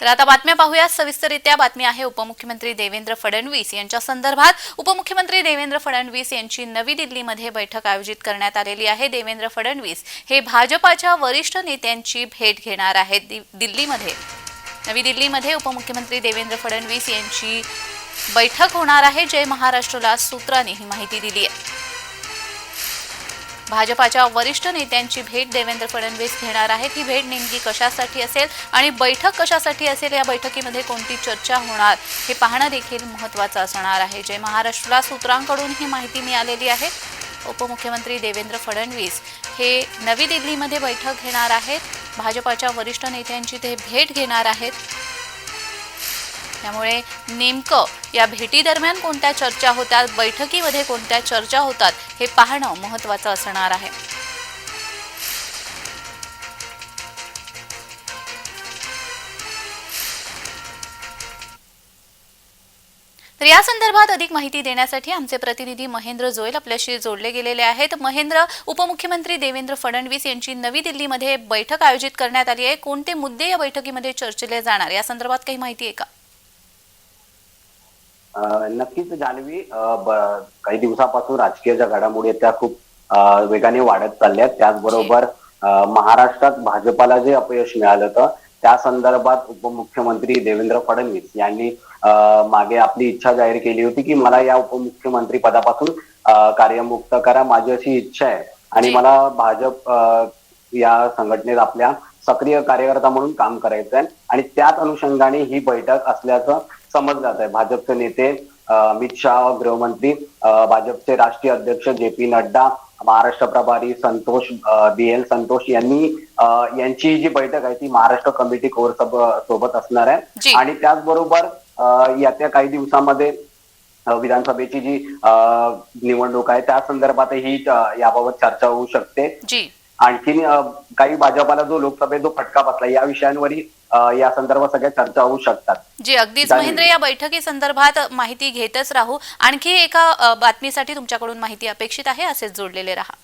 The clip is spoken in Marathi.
तर आता बातम्या पाहूया सविस्तरित्या बातमी आहे उपमुख्यमंत्री देवेंद्र फडणवीस यांच्या संदर्भात. उपमुख्यमंत्री देवेंद्र फडणवीस यांची नवी दिल्लीमध्ये बैठक आयोजित करण्यात आलेली आहे. देवेंद्र फडणवीस हे भाजपाच्या वरिष्ठ नेत्यांची भेट घेणार आहेत दि- दिल्लीमध्ये. नवी दिल्लीमध्ये उपमुख्यमंत्री देवेंद्र फडणवीस यांची बैठक होणार आहे. जय महाराष्ट्रला सूत्रांनी ही माहिती दिली भाजपाच्या वरिष्ठ नेत्यांची भेट देवेंद्र फडणवीस घेणार आहेत. ही भेट नेमकी कशासाठी असेल आणि बैठक कशासाठी असेल या बैठकीमध्ये कोणती चर्चा होणार? हे पाहणं देखील महत्त्वाचं असणार आहे. जे महाराष्ट्राला सूत्रांकडून ही माहिती मिळालेली आहे. उपमुख्यमंत्री देवेंद्र फडणवीस हे नवी दिल्लीमध्ये बैठक घेणार आहेत. भाजपाच्या वरिष्ठ नेत्यांची ते भेट घेणार आहेत. त्यामुळे नेमकं या भेटीदरम्यान कोणत्या चर्चा होतात बैठकीमध्ये कोणत्या चर्चा होतात हे पाहणं महत्त्वाचं असणार आहे. तर या संदर्भात अधिक माहिती देण्यासाठी आमचे प्रतिनिधी महेंद्र जोयल आपल्याशी जोडले गेलेले आहेत. महेंद्र उपमुख्यमंत्री देवेंद्र फडणवीस यांची नवी दिल्लीमध्ये बैठक आयोजित करण्यात आली आहे. कोणते मुद्दे या बैठकीमध्ये चर्चिले जाणार? या संदर्भात काही माहिती आहे का? नक्कीच ब- काही दिवसापासून राजकीय ज्या घडामोडी आहेत त्या खूप वेगाने वाढत चालल्या त्याचबरोबर महाराष्ट्रात भाजपाला जे अपयश मिळालं होतं त्या संदर्भात उपमुख्यमंत्री देवेंद्र फडणवीस यांनी मागे आपली इच्छा जाहीर केली होती की मला या उपमुख्यमंत्री पदापासून कार्यमुक्त करा माझी अशी इच्छा आहे. आणि. मला भाजप या संघटनेत आपल्या सक्रिय कार्यकर्ता म्हणून काम करायचं आहे आणि त्याच अनुषंगाने ही बैठक असल्याचं समजलं जात आहे. भाजपचे नेते अमित शहा गृहमंत्री भाजपचे राष्ट्रीय अध्यक्ष जे पी नड्डा महाराष्ट्र प्रभारी संतोष बी एल संतोष यांनी यांची जी बैठक आहे ती महाराष्ट्र कमिटी कोर सब- सोबत असणार. आहे. आणि त्याचबरोबर अ, येत्या काही दिवसामध्ये विधानसभेची जी निवडणूक आहे त्या संदर्भातही याबाबत चर्चा होऊ शकते. आणखीन काही भाजपाला जो लोकसभेत जो फटका बसला या विषयांवरही या संदर्भात सगळ्या चर्चा होऊ शकतात. जी अगदीच. महेंद्र या बैठकी संदर्भात माहिती घेतच राहू. आणखी एका बातमीसाठी तुमच्याकडून माहिती अपेक्षित आहे असेच जोडलेले राहा.